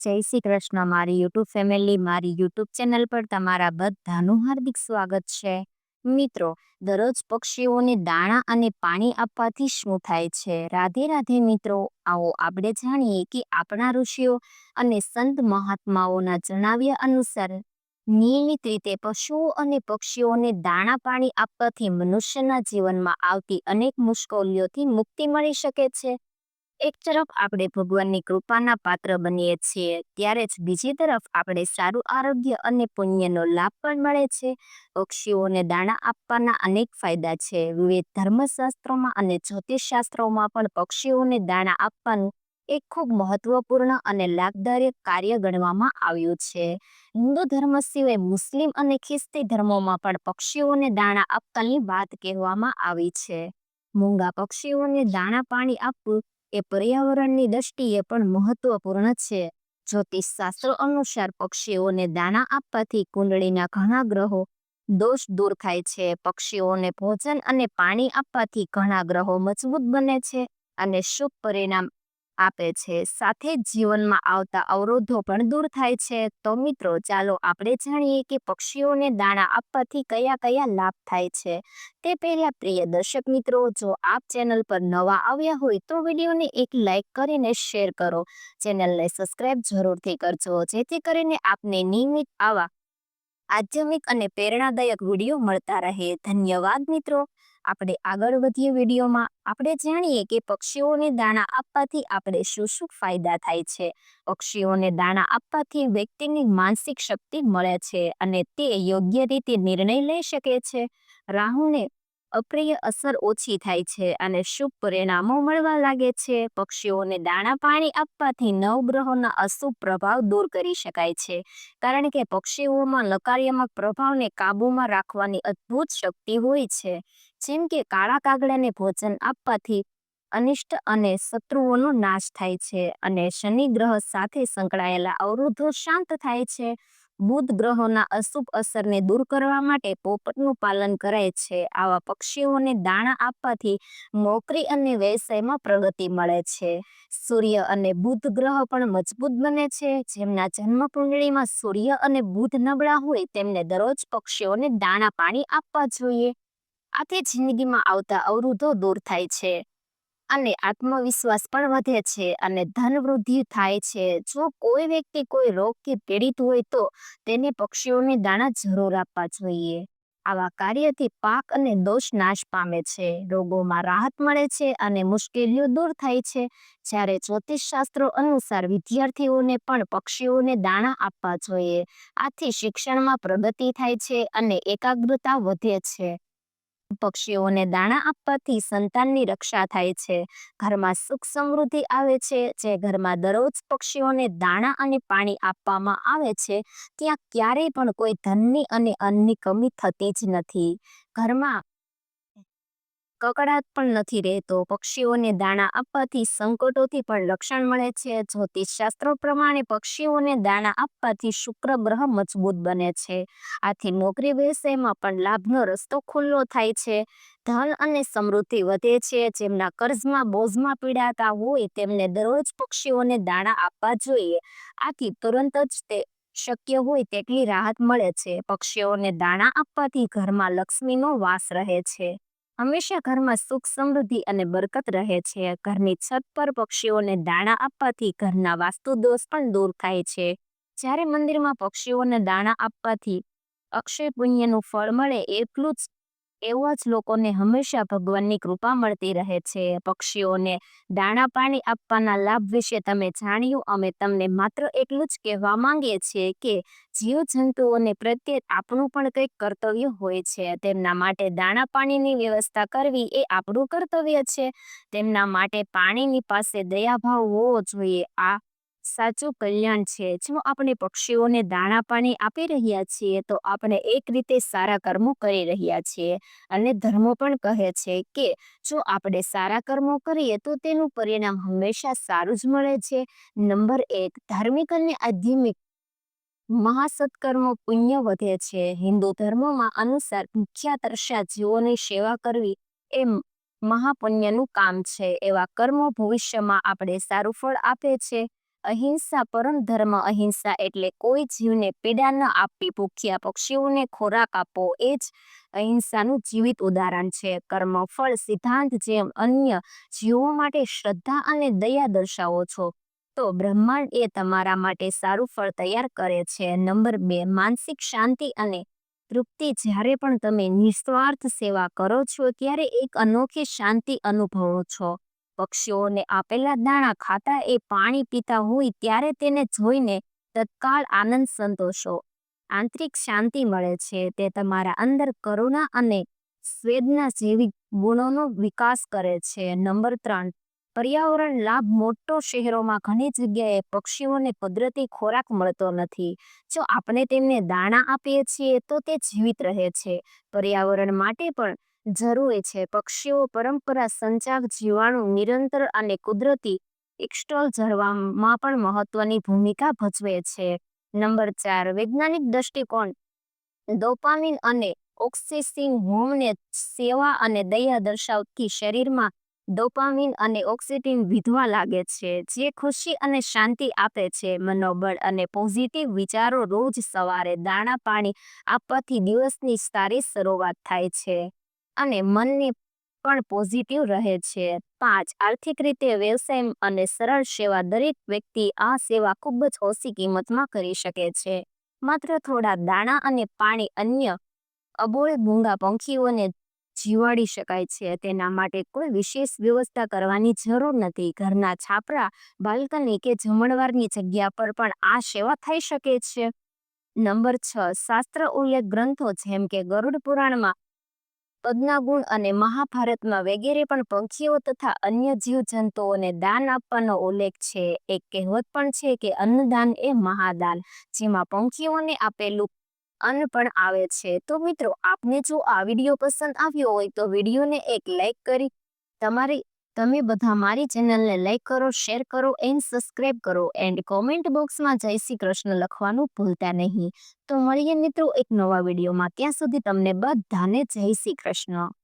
જય શ્રી કૃષ્ણ. મારી YouTube family, મારી યુટ્યુબ ચેનલ પર તમારા બધાનું હાર્દિક સ્વાગત છે. મિત્રો, દરરોજ પક્ષીઓને દાણા અને પાણી આપવાથી શું થાય છે? રાધે રાધે મિત્રો, આવો આપણે જાણીએ કે આપણા ઋષિઓ અને સંત મહાત્માઓના જણાવ્યા અનુસાર, નિયમિત રીતે પશુઓ અને પક્ષીઓને દાણા પાણી આપવાથી મનુષ્યના જીવનમાં આવતી અનેક મુશ્કેલીઓથી મુક્તિ મળી શકે છે. એક તરફ આપણે ભગવાનની કૃપાના પાત્ર બનીએ છીએ, ત્યારે જ બીજી તરફ આપણે સારું આરોગ્ય અને પુણ્યનો લાભ પણ મળે છે. પક્ષીઓને દાણા આપવાના અનેક ફાયદા છે. વિવિધ ધર્મશાસ્ત્રોમાં અને જ્યોતિષશાસ્ત્રોમાં પણ પક્ષીઓને દાણા આપવાનું એક ખૂબ મહત્વપૂર્ણ અને લાભદાયક કાર્ય ગણવામાં આવ્યું છે. હિન્દુ ધર્મ સિવાય મુસ્લિમ અને ખ્રિસ્તી ધર્મોમાં પણ પક્ષીઓને દાણા આપવાની વાત કહેવામાં આવી છે. મૂંગા પક્ષીઓને દાણા પાણી આપવું એ પર્યાવરણની દ્રષ્ટિએ પણ મહત્વપૂર્ણ છે. જ્યોતિષશાસ્ત્ર અનુસાર પક્ષીઓને દાણા આપવાથી કુંડળીના ઘણા ગ્રહો દોષ દૂર થાય છે. પક્ષીઓને ભોજન અને પાણી આપવાથી ઘણા ગ્રહો મજબૂત બને છે અને શુભ પરિણામ આપે છે. સાથે જીવનમાં આવતા અવરોધો પણ દૂર થાય છે. તો મિત્રો, ચાલો આપણે જાણીએ કે પક્ષીઓને દાણા આપવાથી કયા કયા લાભ થાય છે. તે પહેલા પ્રિય દર્શક મિત્રો, જો આપ ચેનલ પર નવા આવ્યા હોય તો વિડીયોને એક લાઈક કરીને શેર કરો. ચેનલને સબસ્ક્રાઈબ જરૂરથી કરજો. જેથી કરીને આપને નિયમિત આવા આધ્યાત્મિક અને પ્રેરણાદાયક વીડિયો મળતા રહે. ધન્યવાદ મિત્રો. આપણે આગળ વધીએ વિડીયોમાં. આપણે જાણીએ કે પક્ષીઓને દાણા આપવાથી આપણે શું શું ફાયદા થાય છે? પક્ષીઓને દાણા આપવાથી વ્યક્તિની માનસિક શક્તિ મળે છે અને તે યોગ્ય રીતે નિર્ણય લઈ શકે છે. રાહુને અપ્રિય અસર ઓછી થાય છે અને શુભ પરિણામો મળવા લાગે છે. પક્ષીઓને દાણા પાણી આપવાથી નવગ્રહોના અશુભ પ્રભાવ દૂર કરી શકાય છે. કારણ કે પક્ષીઓમાં નકારાત્મક પ્રભાવને કાબૂમાં રાખવાની અદ્ભુત શક્તિ હોય છે. જેમ કે કાળા કાગડાને ભોજન આપવાથી અનિષ્ટ અને શત્રુઓનો નાશ થાય છે અને શનિ ગ્રહ સાથે સંકળાયેલા અવરોધો શાંત થાય છે. બુધ ગ્રહોના અશુભ અસરને દૂર કરવા માટે પોપટનું પાલન કરાય છે. આવા પક્ષીઓને દાણા આપવાથી નોકરી અને વ્યવસાયમાં પ્રગતિ મળે છે. સૂર્ય અને બુધ ગ્રહ પણ મજબૂત બને છે. જેમના જન્મ કુંડળીમાં સૂર્ય અને બુધ નબળા હોય તેમને દરરોજ પક્ષીઓને દાણા પાણી આપવા જોઈએ. આથી જિંદગીમાં આવતા અવરોધો દૂર થાય છે. અને આત્મવિશ્વાસ પણ વધે છે અને ધન વૃદ્ધિ થાય છે. જો કોઈ વ્યક્તિ કોઈ રોગ કે પીડિત હોય તો તેને પક્ષીઓને દાણા જરૂર આપવા જોઈએ. આવા કાર્યથી પાક અને દોષ નાશ પામે છે. રોગોમાં રાહત મળે છે અને મુશ્કેલીઓ દૂર થાય છે. જ્યારે જ્યોતિષશાસ્ત્રો અનુસાર વિદ્યાર્થીઓને પણ પક્ષીઓને દાણા આપવા જોઈએ. આથી શિક્ષણમાં પ્રગતિ થાય છે અને એકાગ્રતા વધે છે. પક્ષીઓને દાણા આપવાથી સંતાનની રક્ષા થાય છે. ઘરમાં સુખ સમૃદ્ધિ આવે છે. જે ઘરમાં દરરોજ પક્ષીઓને દાણા અને પાણી આપવામાં આવે છે, ત્યાં ક્યારેય પણ કોઈ ધનની અને અન્નની કમી થતી જ નથી. ઘરમાં કકડાટ પણ નથી રહેતો. પક્ષીઓને દાણા આપવાથી સંકટોથી પણ રક્ષણ મળે છે. જ્યોતિષ શાસ્ત્રો પ્રમાણે પક્ષીઓને દાણા આપવાથી શુક્ર ગ્રહ મજબૂત બને છે. આથી નોકરી વ્યવસાયમાં પણ લાભનો રસ્તો ખુલ્લો થાય છે. ધન અને સમૃદ્ધિ વધે છે. જેમના કર્જમાં બોઝમાં પીડાતા હોય તેમને દરરોજ પક્ષીઓને દાણા આપવા જોઈએ. આથી તુરંત જ તે શક્ય હોય તેટલી રાહત મળે છે. પક્ષીઓને દાણા આપવાથી ઘરમાં લક્ષ્મીનો વાસ રહે છે. હંમેશા ઘરમાં સુખ સમૃદ્ધિ અને બરકત રહે છે. ઘરની છત પર પક્ષીઓને દાણા આપવાથી ઘરના વાસ્તુ દોષ પણ દૂર થાય છે. જ્યારે મંદિરમાં પક્ષીઓને દાણા આપવાથી અક્ષય પુણ્યનું ફળ મળે એટલું જ એવા જ લોકોને હંમેશા ભગવાનની કૃપા મળતી રહે છે. પક્ષીઓને દાણા પાણી આપવાના લાભ વિશે તમે જાણ્યું, અમે તમને માત્ર એટલું જ કહેવા માંગીએ છીએ કે જીવજંતુઓને પ્રત્યે આપણું પણ કંઈક કર્તવ્ય હોય છે. તેમના માટે દાણા પાણીની વ્યવસ્થા કરવી એ આપણું કર્તવ્ય છે. તેમના માટે પાણીની પાસે દયાભાવ હોવો જોઈએ. આ સાચું કલ્યાણ છે. જો આપણે પક્ષીઓને દાણા પાણી આપી રહ્યા છીએ, તો આપણે એક રીતે સારા કર્મો કરી રહ્યા છીએ. અને ધર્મો પણ કહે છે કે, જો આપણે સારા કર્મો કરીએ, તો તેનું પરિણામ હંમેશા સારું જ મળે છે. નંબર એક, ધાર્મિક અને આધ્યાત્મિક મહાસત્કર્મો પુણ્ય વધે છે. હિન્દુ ધર્મમાં અનુસાર ભૂખ્યા તરસ્યા જીવોની સેવા કરવી એ મહાપુણ્યનું કામ છે. એવા કર્મો ભવિષ્યમાં આપણે સારું ફળ આપે છે. અહિંસા પરમ ધર્મ અહિંસા એટલે કોઈ જીવને પીડા ન આપવી ભૂખ્યા પક્ષીઓને ખોરાક આપવો એ જ અહિંસાનું જીવિત ઉદાહરણ છે. કર્મ ફળ સિદ્ધાંત જેમ અન્ય જીવો માટે શ્રદ્ધા અને દયા દર્શાવો છો, તો બ્રહ્માંડ એ તમારા માટે સારું ફળ તૈયાર કરે છે. નંબર બે, માનસિક શાંતિ અને તૃપ્તિ. જ્યારે પણ તમે નિસ્વાર્થ સેવા કરો છો, ત્યારે એક અનોખી શાંતિ અનુભવો છો. પક્ષીઓને આપેલા દાણા ખાતા એ પાણી પીતા હોય ત્યારે તેને જોઈને તત્કાળ આનંદ સંતોષો. આંતરિક શાંતિ મળે છે. તે તમારા અંદર કરુણા અને સ્વેદના જેવી ગુણોનો વિકાસ કરે છે. નંબર ત્રણ. પર્યાવરણ લાભ મોટો શહેરોમાં ઘણી જગ્યાએ પક્ષીઓને કુદરતી ખોરાક મળતો નથી. જો આપણે તેમને દાણા આપીએ છીએ તો તે જીવિત રહે છે. પર્યાવરણ માટે પણ જરૂરી છે. પક્ષીઓ પરંપરા, સંચાર, જીવાણુ, નિરંતર અને કુદરતી એક્સ્ટોલ જળવામાં પણ મહત્વની ભૂમિકા ભજવે છે. નંબર ચાર, વૈજ્ઞાનિક દ્રષ્ટિકોણ ડોપામિન અને ઓક્સિસિન હોમને સેવા અને દયા દર્શાવતી શરીરમાં ડોપામિન અને ઓક્સિટિન વિધવા લાગે છે, જે ખુશી અને શાંતિ આપે છે. મનોબળ અને પોઝિટિવ વિચારો રોજ સવારે દાણા પાણી આપવાથી દિવસની સારી શરૂઆત થાય છે. અને મનની પણ પોઝિટિવ રહે છે. પાંચ, આર્થિક રીતે વ્યવસાય અને સરળ સેવા દરેક વ્યક્તિ આ સેવા ખૂબ જ ઓછી કિંમતમાં કરી શકે છે. માત્ર થોડા દાણા અને પાણી અન્ય અબોળ ભૂંગા પંખીઓને જીવાડી શકાય છે. તેના માટે કોઈ વિશેષ વ્યવસ્થા કરવાની જરૂર નથી. ઘરના છાપરા, બાલ્કની કે જમણવારની જગ્યા પર પણ આ સેવા થઈ શકે છે. નંબર છ, શાસ્ત્ર ઉલ્લેખ ગ્રંથો જેમ કે ગરુડ પુરાણમાં પદ્માગુણ અને મહાભારતમાં વગેરે પણ પંખીઓ તથા અન્ય જીવજંતુઓને દાન આપવાનો ઉલ્લેખ છે. એક કહેવત પણ છે કે અન્નદાન એ મહાદાન, જેમાં પંખીઓને આપેલું અન્ન પણ આવે છે. તો મિત્રો, આપને જો આ વીડિયો પસંદ આવ્યો હોય તો વિડીયોને એક લાઈક કરી, તમારી તમે બધા મારી ચેનલને લાઈક કરો, શેર કરો એન્ડ સબસ્ક્રાઇબ કરો. એન્ડ કોમેન્ટ બોક્સમાં જય શ્રી કૃષ્ણ લખવાનું ભૂલતા નહીં. તો મળીએ મિત્રો એક નવા વિડીયોમાં. ત્યાં સુધી તમને બધાને જય શ્રી કૃષ્ણ.